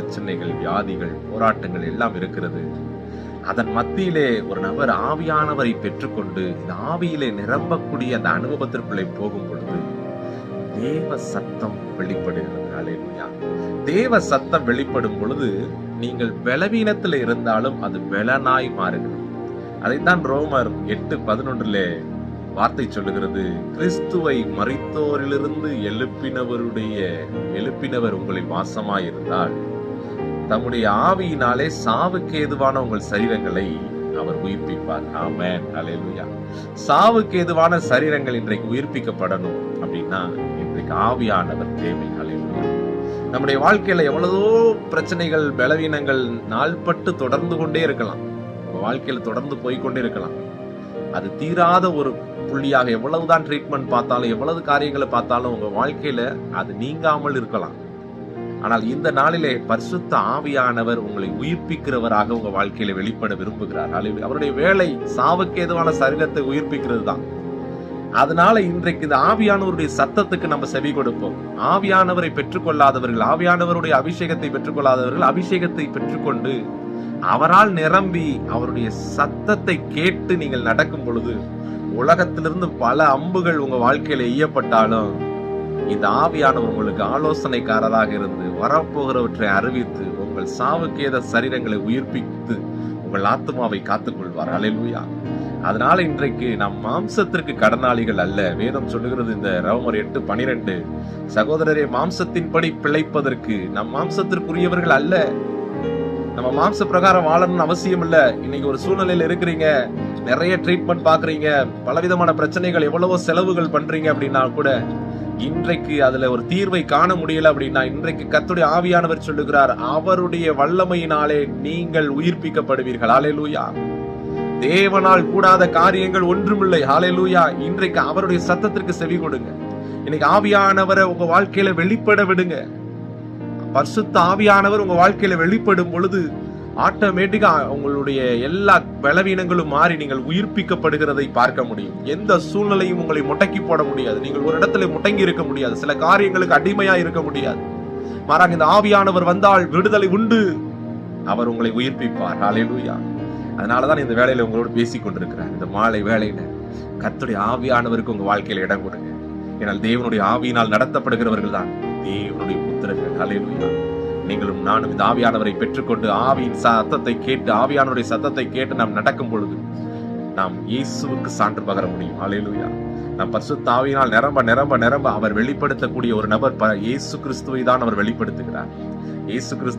பிரச்சனைகள் வியாதிகள் போராட்டங்கள் எல்லாம் இருக்கிறது. அதன் மத்தியிலே ஒரு நபர் ஆவியானவரை பெற்றுக்கொண்டு இந்த ஆவியிலே நிரம்பக்கூடிய அந்த அனுபவத்திற்குள்ளே போகும் பொழுது தேவ சத்தம் வெளிப்படுகிறது. தேவ சத்தம் வெளிப்படும் பொழுது நீங்கள் பலவீனத்தில் இருந்தாலும் அது பலனாய் மாறுகிறது. அதைத்தான் ரோமர் எட்டு பதினொன்றிலே வார்த்தை சொல்லுகிறது. கிறிஸ்துவை மறித்தோரிலிருந்து எழுப்பினவருடைய எழுப்பினவர் உங்களின் வாசமாயிருந்தால் தம்முடைய ஆவியினாலே சாவுக்கு ஏதுவான உங்கள் சரீரங்களை அவர் உயிர்ப்பிப்பார். ஆமென். அல்லேலூயா சாவுக்கு ஏதுவான சரீரங்கள் இன்றைக்கு உயிர்ப்பிக்கப்படணும் அப்படின்னா இன்றைக்கு ஆவியானவர் தேவை. அல்லேலூயா நம்முடைய வாழ்க்கையில எவ்வளவோ பிரச்சனைகள் பலவீனங்கள் நாள்பட்டு தொடர்ந்து கொண்டே இருக்கலாம். உங்க வாழ்க்கையில தொடர்ந்து போய்க்கொண்டே இருக்கலாம். அது தீராத ஒரு புள்ளியாக எவ்வளவுதான் ட்ரீட்மெண்ட் பார்த்தாலும் எவ்வளவு காரியங்களை பார்த்தாலும் உங்க வாழ்க்கையில அது நீங்காமல் இருக்கலாம். ஆனால் இந்த நாளிலே பரிசுத்த ஆவியானவர் உங்களை உயிர்ப்பிக்கிறவராக உங்க வாழ்க்கையில வெளிப்பட விரும்புகிறார். அவருடைய வேலை சாவுக்கு ஏதுவான சரீரத்தை உயிர்ப்பிக்கிறது தான். அதனால இன்றைக்கு இந்த ஆவியானவருடைய சத்தத்துக்கு நம்ம செவி கொடுப்போம். ஆவியானவரை பெற்றுக்கொள்ளாதவர்கள் ஆவியானவருடைய அபிஷேகத்தை பெற்றுக்கொள்ளாதவர்கள் அபிஷேகத்தை பெற்றுக்கொண்டு அவரால் நிரம்பி அவருடைய சத்தத்தை கேட்டு நீங்கள் நடக்கும் பொழுது உலகத்திலிருந்து பல அம்புகள் உங்க வாழ்க்கையில எய்யப்பட்டாலும் இந்த ஆவியானவர் உங்களுக்கு ஆலோசனைக்காரராக இருந்து வரப்போகிறவற்றை அறிவித்து உங்கள் சாவுக்கேத சரீரங்களை உயிர்ப்பித்து உங்கள் ஆத்மாவை காத்துக்கொள்வார். அலையூயா அதனால இன்றைக்கு நாம் மாம்சத்திற்கு கடனாளிகள் அல்ல. வேதம் சொல்லுகிறது இந்த ரவமர் எட்டு பனிரெண்டு சகோதரரே மாம்சத்தின்படி பிழைப்பதற்கு நம் மாம்சத்திற்குரியவர்கள் அல்ல. நம்ம மாம்ச பிரகாரம் வாழணும்னு அவசியம் இல்லை. இன்னைக்கு ஒரு சூழ்நிலையில் இருக்கிறீங்க. நிறைய ட்ரீட்மெண்ட் பார்க்குறீங்க. பலவிதமான பிரச்சனைகள் எவ்வளவோ செலவுகள் பண்ணுறீங்க அப்படின்னா கூட இன்றைக்கு அதுல ஒரு தீர்வை காண முடியல அப்படின்னா இன்றைக்கு கத்துடைய ஆவியானவர் சொல்லுகிறார் அவருடைய வல்லமையினாலே நீங்கள் உயிர்ப்பிக்கப்படுவீர்கள். ஹalleluya தேவனால் கூடாத காரியங்கள் ஒன்றுமில்லை ஹalleluya இன்றைக்கு அவருடைய சத்தத்திற்கு செவி கொடுங்க. இன்னைக்கு ஆவியானவரை உங்க வாழ்க்கையில வெளிப்பட விடுங்க. பரிசுத்த ஆவியானவர் உங்க வாழ்க்கையில வெளிப்படும் பொழுது ஆட்டோமேட்டிக்கா உங்களுடைய எல்லா பலவீனங்களும் மாறி நீங்கள் உயிர்ப்பிக்கப்படுகிறதை பார்க்க முடியும். எந்த சூழ்நிலையும் உங்களை முடக்கி போட முடியாது. நீங்கள் ஒரு இடத்துல முடங்கி இருக்க முடியாது. சில காரியங்களுக்கு அடிமையா இருக்க முடியாது. மாறாக இந்த ஆவியானவர் வந்தால் விடுதலை உண்டு. அவர் உங்களை உயிர்ப்பிப்பார். அலையலூயா அதனாலதான் இந்த வேலையில உங்களோடு பேசிக் கொண்டிருக்கிறார். இந்த மாலை வேலையில கத்துடைய ஆவியானவருக்கு உங்க வாழ்க்கையில இடம் கொடுங்க. ஏனால் தேவனுடைய ஆவியினால் நடத்தப்படுகிறவர்கள் தான் தேவனுடைய புத்திரர்கள் ஹalleluya. நீங்களும் நானும் இந்த ஆவியானவரை பெற்றுக்கொண்டு ஆவியின் சத்தத்தை கேட்டு ஆவியானவருடைய சத்தத்தை கேட்டு நாம் நடக்கும் பொழுது நாம் இயேசுவுக்கு சான்று பகர முடியும். அலையிலுயா நாம் பரிசுத்தாவியினால் நிரம்ப நிரம்ப நிரம்ப அவர் வெளிப்படுத்தக்கூடிய ஒரு நபர் ப- இயேசு கிறிஸ்துவை தான் அவர் வெளிப்படுத்துகிறார். இயேசு கிறிஸ்து